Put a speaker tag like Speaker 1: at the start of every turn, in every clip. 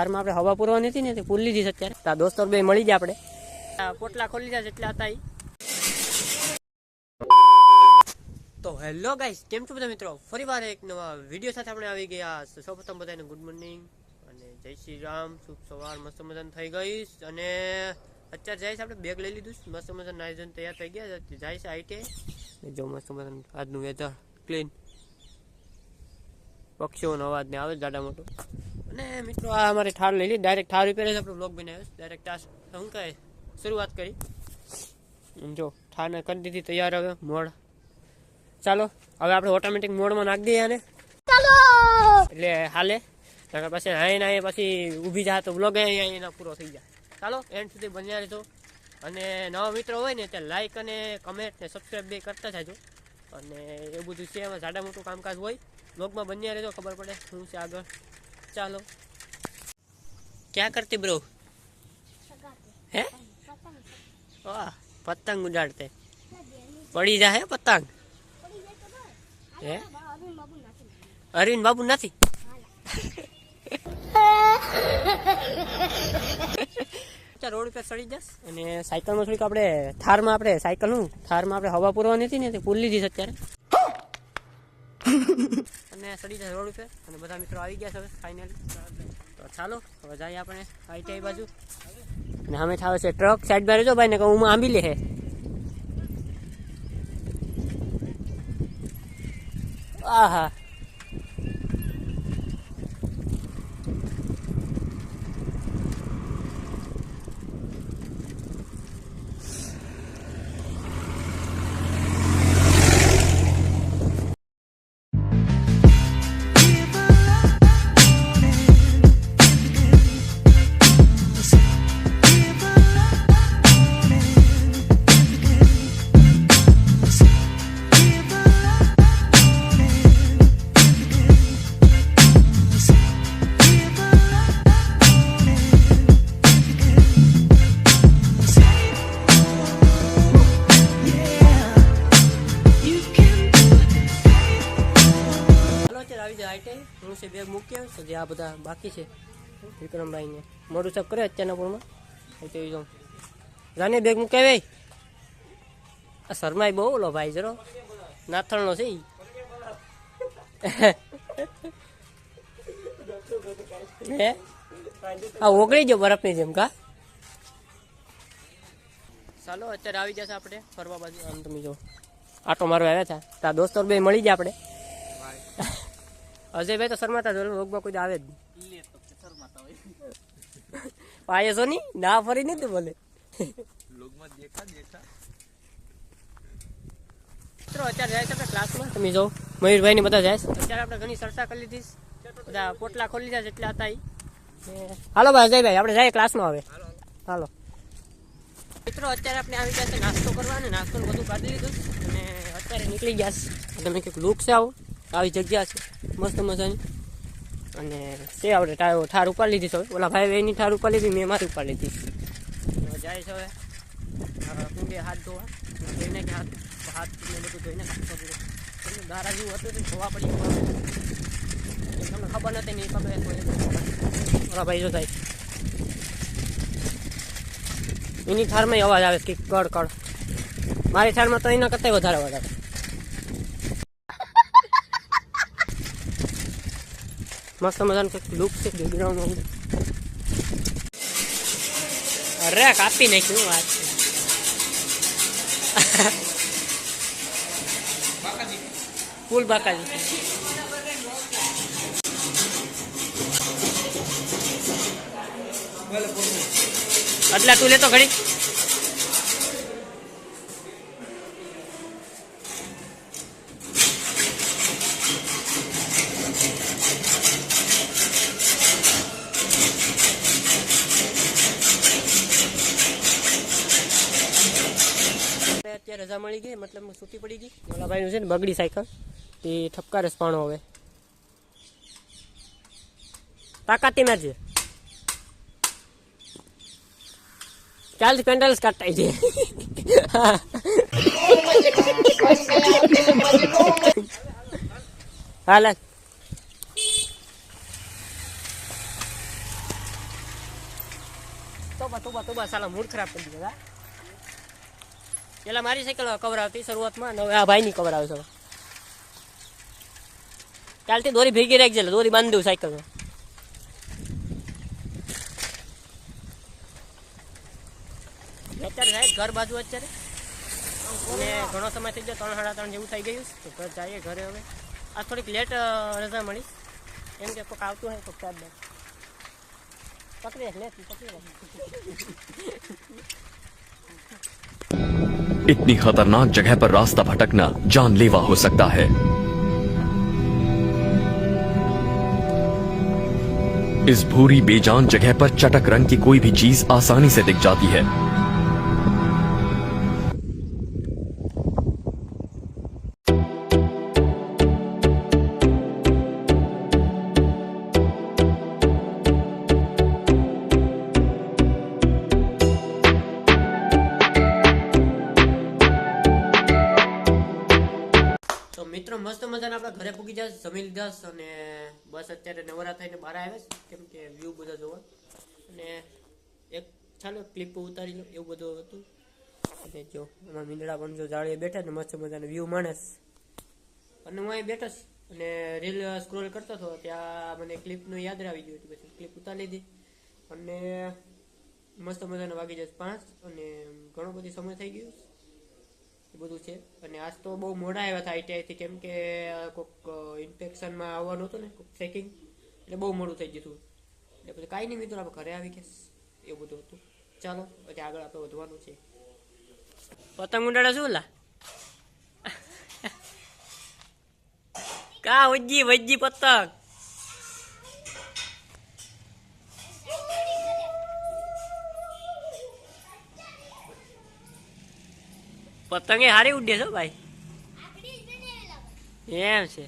Speaker 1: કારમાં આપણે હવા પૂરવાની હતી ને તે પૂરી લીધી અત્યારે. તા દોસ્તો બે મળી જાય આપણે. પોટલા ખોલી જાય એટલે હતા તો હેલો ગાઈસ, કેમ છો બધા મિત્રો? ફરીવાર એક નવા વીડિયો સાથે આપણે આવી ગયા. સૌ સૌપ્રથમ બધાને ગુડ મોર્નિંગ અને જય શ્રી રામ. શુભ સવાર, મસ્ત મજાનું થઈ ગઈ. અને અત્યારે જાય છે આપણે બેગ લઈ લીધું છે. મસ્ત મજાનું નાઈ તૈયાર થઈ ગયા. જાય છે આઈટે જો મસ્ત મજાનું આજનું વેધર ક્લીન પક્ષીઓનો અવાજ ને આવે જાડા મોટો. અને મિત્રો આ અમારે ઠાર લઈ લીધી. ડાયરેક્ટ ઠાર રિપેર જ આપણે બ્લોગ બનાવ્યો ડાયરેક્ટ આ શું કહે શરૂઆત કરી. જો ઠારને કરી દીધી તૈયાર હવે મોડ ચાલો હવે આપણે ઓટોમેટિક મોડમાં નાખી દઈએ આને. એટલે હાલે. નકર પછી હાઈ ના પછી ઊભી જા તો બ્લોગ અહીંયા એના પૂરો થઈ જાય. ચાલો એન્ડ સુધી બન્યા રહેજો. અને નવા મિત્રો હોય ને ત્યાં લાઈક અને કમેન્ટ ને સબસ્ક્રાઈબ બે કરતા જાજો. અને એ બધું છે એમાં જાડા મોટું કામકાજ હોય. બ્લોગમાં બન્યા રહેજો ખબર પડે શું છે આગળ. ચાલો. ક્યાં કરતી બ્રો હે? વાહ, પતંગ ઉડાડતે. પડી જાય પતંગ? હે? અરવિંદ બાબુ નથી? રોડ પર ચડી જશ અને સાયકલમાં થોડીક આપણે થારમાં આપણે સાયકલનું થારમાં આપણે હવા પૂરવાની હતી ને, તે પૂરી લીધી અત્યારે. અને સડી જાય રોડ ઉપર. અને બધા મિત્રો આવી ગયા છે હવે ફાઇનલી તો ચાલો, હવે જઈએ આપણે આઈટીઆઈ બાજુ. અને અમે થાવે છે ટ્રક. સાઈડ સાઈડમાં રહેજો ભાઈ ને હું આંબી લે આહા. બેગ મૂક્યા તો જે આ બધા બાકી છે, વિક્રમભાઈને. મોડું સાફ કરે અત્યારના પૂરમાં તો જો રાને બેગ મૂકે ભાઈ આ શરમાય બહુ, ઓલો ભાઈ જરો. નાથણનો છે. હે? આ ઓગળી જો બરફની જેમ, કા? ચાલો, અત્યારે આવી જશે આપણે ફરવા બાજુ. આમ તમે જો આટો મારવા આવ્યા હતા. તા દોસ્તો બે મળી જાય આપણે. અજયભાઈ તો શરમાતા જોડે રોગમાં કોઈ આવે જ નહીં. પાયે છો ની ના ફરી નહીં તું બોલે. મિત્રો અત્યારે જાય આપણે ક્લાસમાં તમે જો મયુરભાઈ ને બધા જાય અત્યારે આપણે ઘણી ચર્ચા કરી લીધી બધા પોટલા ખોલી લીધા છે હતા. હાલો ભાઈ અજયભાઈ આપણે જાય ક્લાસમાં હવે. હાલો મિત્રો અત્યારે આપણે આવી ગયા છે નાસ્તો કરવા અને નાસ્તો બધું કાઢી લીધું અને અત્યારે નીકળી ગયા છે. તમે કંઈક લુક છે આવો. આવી જગ્યા છે. મસ્ત મજાની. અને તે આપણે ટાર ઠાર ઉપાડી લીધી છે ઓલા ભાઈ એની ઠાર ઉપાડી લીધી, મેં મારી ઉપાડી લીધી. જાય છે હવે. કુંડે હાથ ધોવા. ધોઈને કે હાથ હાથ બધું ધોઈને હાથ ગારા જેવું હતું તો ધોવા પડી તમને ખબર નથી ને એ કોઈ ઓલા ભાઈ જો થાય એની થારમાં અવાજ આવે કે કડ કડ. મારી થારમાં તો એના કરતાં વધારે આવે. મસ્ત મજાનું કંઈક લુક છે બેકગ્રાઉન્ડ અરે કાપી નાખ્યું વાત છે ફૂલ બાકાજી એટલે તું લેતો ઘડી અત્યારે રજા મળી ગઈ, મતલબ છૂટી પડી ગઈ. ઓલા ભાઈનું છે ને બગડી સાયકલ, તે ઠપકા રસપાણો પાણો હવે. તાકાતી મારજે ચાલ પેન્ડલ્સ કાઢતા છે. હાલ તો બા તો બા તો બા સાલા, મૂડ ખરાબ કરી દીધા પેલા મારી સાયકલ કવર આવતી શરૂઆતમાં હવે આ ભાઈની કવર આવે છે. કાલથી દોરી ભેગી રાખજે દોરી બાંધી દઉં સાયકલમાં અત્યારે સાહેબ ઘર બાજુ અત્યારે. ઘણો સમય થઈ ગયો, ત્રણ, સાડા ત્રણ જેવું થઈ ગયું તો ઘર જઈએ ઘરે હવે. આ થોડીક લેટ રજા મળી. એમ કે કોઈક આવતું હોય કોઈક ચાર દે પકડી પકડી
Speaker 2: इतनी खतरनाक जगह पर रास्ता भटकना जानलेवा हो सकता है। इस भूरी बेजान जगह पर चटक रंग की कोई भी चीज़ आसानी से दिख जाती है।
Speaker 1: મિત્રો, મસ્ત મજાને આપણા ઘરે પૂગી જાય જમી લીધા અને બસ અત્યારે નવરા થઈને બહાર આવે કેમ કે વ્યૂ બધા જોવા. અને એક ચાલો ક્લિપ ઉતારી લો એવું બધું હતું. અને જો, એમાં મીંદડા પણ જો જાળીએ બેઠા ને મસ્ત મજાનો વ્યૂ માણસ. અને હું અહીં બેઠો અને રીલ સ્ક્રોલ કરતો હતો, ત્યાં મને ક્લિપનું યાદ આવી ગયું હતું, પછી ક્લિપ ઉતારી લીધી. અને મસ્ત મજાનો વાગી જાય પાંચ, અને ઘણો બધી સમય થઈ ગયો એ બધું છે. અને આજ તો બહુ મોડા આવ્યા હતા આઈટીઆઈથી કેમ કે કોઈક ઇન્ફેક્શનમાં આવવાનું હતું ને કોઈક ચેકિંગ એટલે બહુ મોડું થઈ ગયું એટલે પછી કાંઈ નહીં, મિત્રો, આપણે ઘરે આવી ગયા. એવું બધું હતું. ચાલો, પછી આગળ આપણે વધવાનું છે. પતંગ ઉડાડે શું લા કા વજ્જી વજ્જી પતંગ? પતંગે હારી ઉડે છો ભાઈ. એમ છે.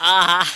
Speaker 1: આ હા